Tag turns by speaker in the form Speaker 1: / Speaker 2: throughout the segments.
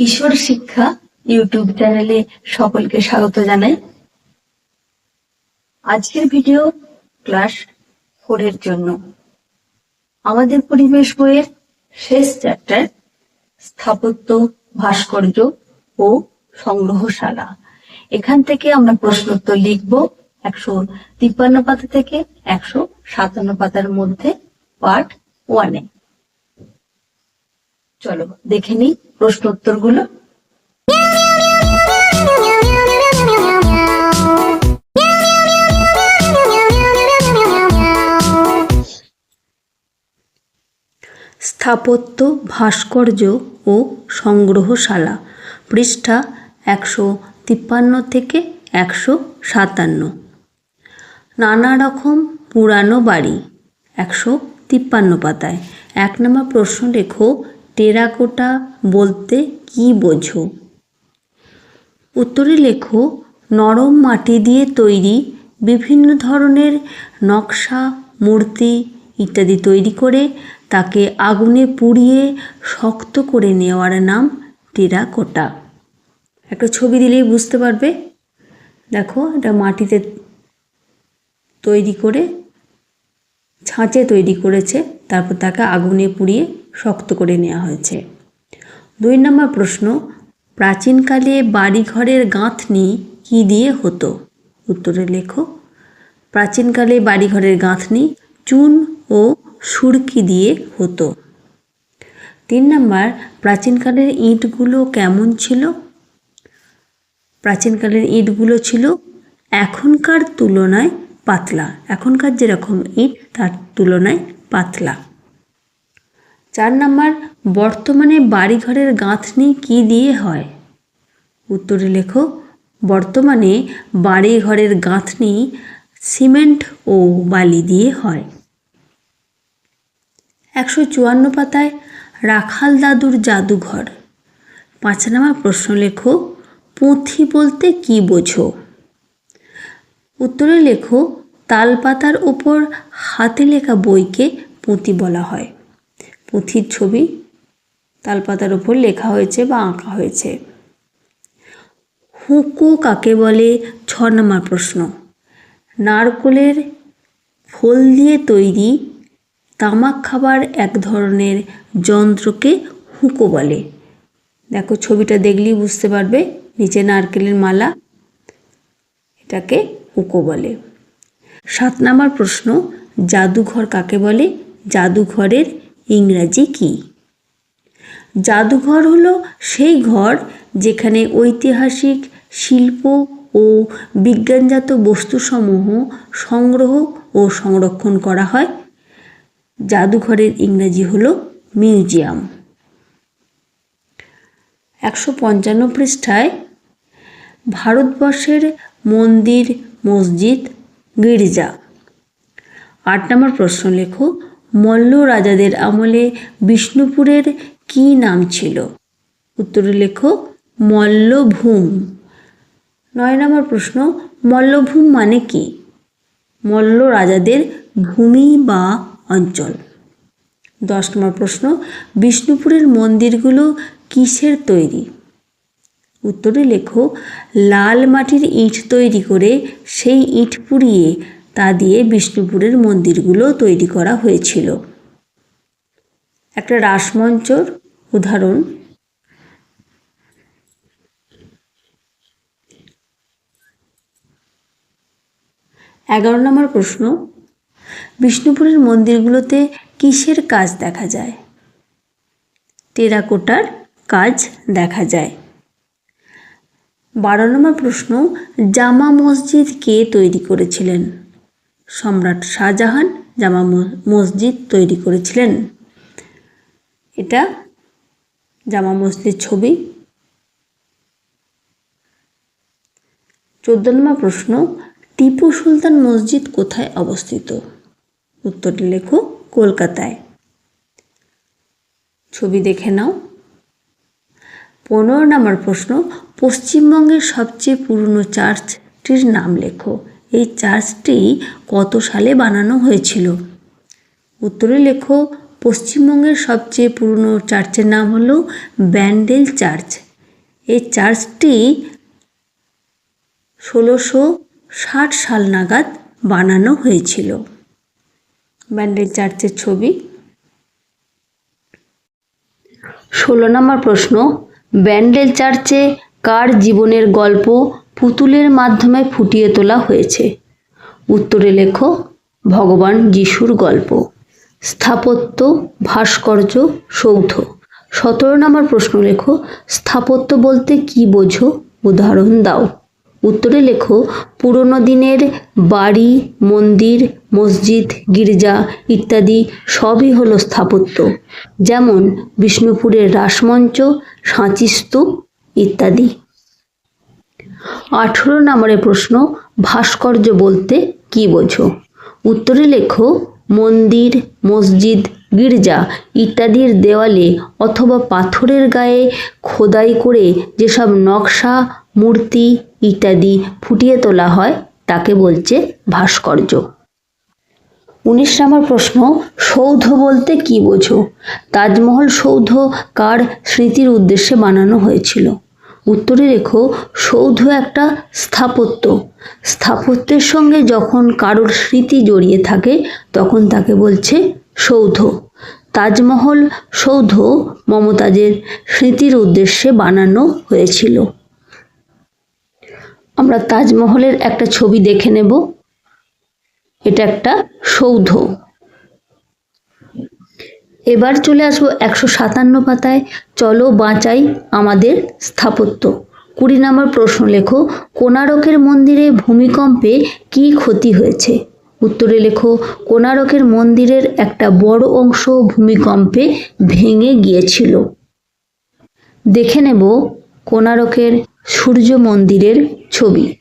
Speaker 1: কিশোর শিক্ষা ইউটিউব চ্যানেলে সকলকে স্বাগত জানাই। আজকের ভিডিও ক্লাস ফোরের জন্য। আমাদের পরিবেশ বইয়ের শেষ চ্যাপ্টার স্থাপত্য, ভাস্কর্য ও সংগ্রহশালা। এখান থেকে আমরা প্রশ্নোত্তর লিখব একশো তিপ্পান্ন পাতা থেকে একশো সাতান্ন পাতার মধ্যে পার্ট ওয়ানে চলো, দেখে নিই প্রশ্নোত্তরগুলো।
Speaker 2: স্থাপত্য, ভাস্কর্য ও সংগ্রহশালা, পৃষ্ঠা একশো তিপ্পান্ন থেকে একশো সাতান্ন। নানা রকম পুরানো বাড়ি, একশো তিপ্পান্ন পাতায়। এক নম্বর প্রশ্ন লেখো টেরাকোটা বলতে কি বোঝো? উত্তরে লেখো, নরম মাটি দিয়ে তৈরি বিভিন্ন ধরনের নকশা, মূর্তি ইত্যাদি তৈরি করে তাকে আগুনে পুড়িয়ে শক্ত করে নেওয়ার নাম টেরাকোটা। একটা ছবি দিলেই বুঝতে পারবে। দেখো, এটা মাটিতে তৈরি করে, ছাঁচে তৈরি করেছে, তারপর তাকে আগুনে পুড়িয়ে শক্ত করে নেওয়া হয়েছে। দুই নম্বর প্রশ্ন, প্রাচীনকালে বাড়িঘরের গাঁথনি কী দিয়ে হতো? উত্তরে লেখো, প্রাচীনকালে বাড়িঘরের গাঁথনি চুন ও সুরকি দিয়ে হতো। তিন নম্বর, প্রাচীনকালের ইঁটগুলো কেমন ছিল? প্রাচীনকালের ইঁটগুলো ছিল এখনকার তুলনায় পাতলা। এখনকার যেরকম ইট, তার তুলনায় পাতলা। চার নাম্বার, বর্তমানে বাড়িঘরের গাঁথনি কি দিয়ে হয়? উত্তরে লেখো, বর্তমানে বাড়িঘরের গাঁথনি সিমেন্ট ও বালি দিয়ে হয়। একশো চুয়ান্ন পাতায় রাখাল দাদুর জাদুঘর। পাঁচ নাম্বার প্রশ্ন লেখো, পুঁথি বলতে কি বোঝো? উত্তরে লেখো, তালপাতার ওপর হাতে লেখা বইকে পুঁথি বলা হয়। পুঁথির ছবি, তালপাতার ওপর লেখা হয়েছে বা আঁকা হয়েছে। হুঁকো কাকে বলে? ছ নম্বর প্রশ্ন। নারকোলের ফল দিয়ে তৈরি তামাক খাবার এক ধরনের যন্ত্রকে হুঁকো বলে। দেখো, ছবিটা দেখলেই বুঝতে পারবে, নিচে নারকেলের মালা, এটাকে হুঁকো বলে। সাত নম্বর প্রশ্ন, জাদুঘর কাকে বলে? জাদুঘরের ইংরাজি কি? জাদুঘর হলো সেই ঘর যেখানে ঐতিহাসিক শিল্প ও বিজ্ঞানজাত বস্তুসমূহ সংগ্রহ ও সংরক্ষণ করা হয়। জাদুঘরের ইংরাজি হলো মিউজিয়াম। একশো পঞ্চান্ন পৃষ্ঠায়, ভারতবর্ষের মন্দির, মসজিদ, গির্জা। আট নম্বর প্রশ্ন লেখো। মল্ল রাজাদের আমলে বিষ্ণুপুরের কি নাম ছিল? উত্তরে লেখো মল্লভূম। নয় নম্বর প্রশ্ন, মল্লভূম মানে কি? মল্ল রাজাদের ভূমি বা অঞ্চল। দশ নম্বর প্রশ্ন, বিষ্ণুপুরের মন্দিরগুলো কিসের তৈরি? উত্তরে লেখো লাল মাটির ইট তৈরি করে সেই ইট পুড়িয়ে তা দিয়ে বিষ্ণুপুরের মন্দিরগুলো তৈরি করা হয়েছিল। একটা রাসমঞ্চর উদাহরণ। এগারো নম্বর প্রশ্ন, বিষ্ণুপুরের মন্দিরগুলোতে কিসের কাজ দেখা যায়? টেরাকোটার কাজ দেখা যায়। বারো নম্বর প্রশ্ন, জামা মসজিদ কে তৈরি করেছিলেন? সম্রাট শাহজাহান জামা মসজিদ তৈরি করেছিলেন। এটা জামা মসজিদ ছবি। চোদ্দ নম্বর প্রশ্ন, টিপু সুলতান মসজিদ কোথায় অবস্থিত? উত্তরটি লেখো কলকাতায়। ছবি দেখে নাও। পনেরো নম্বর প্রশ্ন, পশ্চিমবঙ্গের সবচেয়ে পুরনো চার্চটির নাম লেখো। এই চার্চটি কত সালে বানানো হয়েছিল? উত্তরে লেখো, পশ্চিমবঙ্গের সবচেয়ে পুরনো চার্চের নাম হলো ব্যান্ডেল চার্চ। এই চার্চটি ষোলোশো ষাট সাল নাগাদ বানানো হয়েছিল। ব্যান্ডেল চার্চের ছবি। ষোলো নম্বর প্রশ্ন, ব্যান্ডেল চার্চে কার জীবনের গল্প পুতুলের মাধ্যমে ফুটিয়ে তোলা হয়েছে। উত্তরে লেখো, ভগবান যিশুর গল্প। স্থাপত্য, ভাস্কর্য, সৌধ। সতেরো নম্বর প্রশ্ন লেখো, স্থাপত্য বলতে কি বোঝো? উদাহরণ দাও। উত্তরে লেখো, পুরনো দিনের বাড়ি, মন্দির, মসজিদ, গির্জা ইত্যাদি সবই হলো স্থাপত্য। যেমন, বিষ্ণুপুরের রাসমঞ্চ সাঁচি স্তূপ ইত্যাদি। আঠেরো নম্বরের প্রশ্ন, ভাস্কর্য বলতে কি বোঝো? উত্তরে লেখো, মন্দির, মসজিদ, গির্জা ইত্যাদির দেওয়ালে অথবা পাথরের গায়ে খোদাই করে যেসব নকশা, মূর্তি ইত্যাদি ফুটিয়ে তোলা হয়, তাকে বলছে ভাস্কর্য। উনিশ নম্বর প্রশ্ন, সৌধ বলতে কি বোঝো? তাজমহল সৌধ কার স্মৃতির উদ্দেশ্যে বানানো হয়েছিল? উত্তরে রেখো, সৌধ একটা স্থাপত্য। স্থাপত্যের সঙ্গে যখন কারোর স্মৃতি জড়িয়ে থাকে, তখন তাকে বলছে সৌধ। তাজমহল সৌধ মমতাজের স্মৃতির উদ্দেশ্যে বানানো হয়েছিল। আমরা তাজমহলের একটা ছবি দেখে নেব। এটা একটা সৌধ। এবার চলে আসব একশো সাতান্ন পাতায়। চলো বাঁচাই আমাদের স্থাপত্য। কুড়ি নম্বর প্রশ্ন লেখো কোনারকের মন্দিরে ভূমিকম্পে কি ক্ষতি হয়েছে? উত্তরে লেখো কোনারকের মন্দিরের একটা বড় অংশ ভূমিকম্পে ভেঙে গিয়েছিল। দেখে নেব কোনারকের সূর্য মন্দিরের ছবি।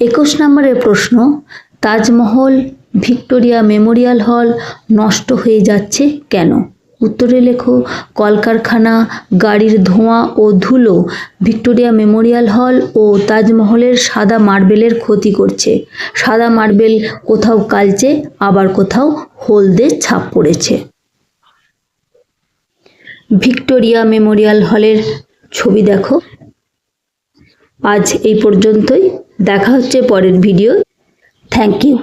Speaker 2: একুশ নম্বরের প্রশ্ন, তাজমহল ভিক্টোরিয়া মেমোরিয়াল হল নষ্ট হয়ে যাচ্ছে কেন? উত্তরে লেখো, কলকারখানা, গাড়ির ধোঁয়া ও ধুলো, ভিক্টোরিয়া মেমোরিয়াল হল ও তাজমহলের সাদা মার্বেলের ক্ষতি করছে। সাদা মার্বেল কোথাও কালচে, আবার কোথাও হলদে ছাপ পড়েছে। ভিক্টোরিয়া মেমোরিয়াল হলের ছবি দেখো। আজ এই পর্যন্তই। দেখা হচ্ছে পরের ভিডিও থ্যাংক ইউ।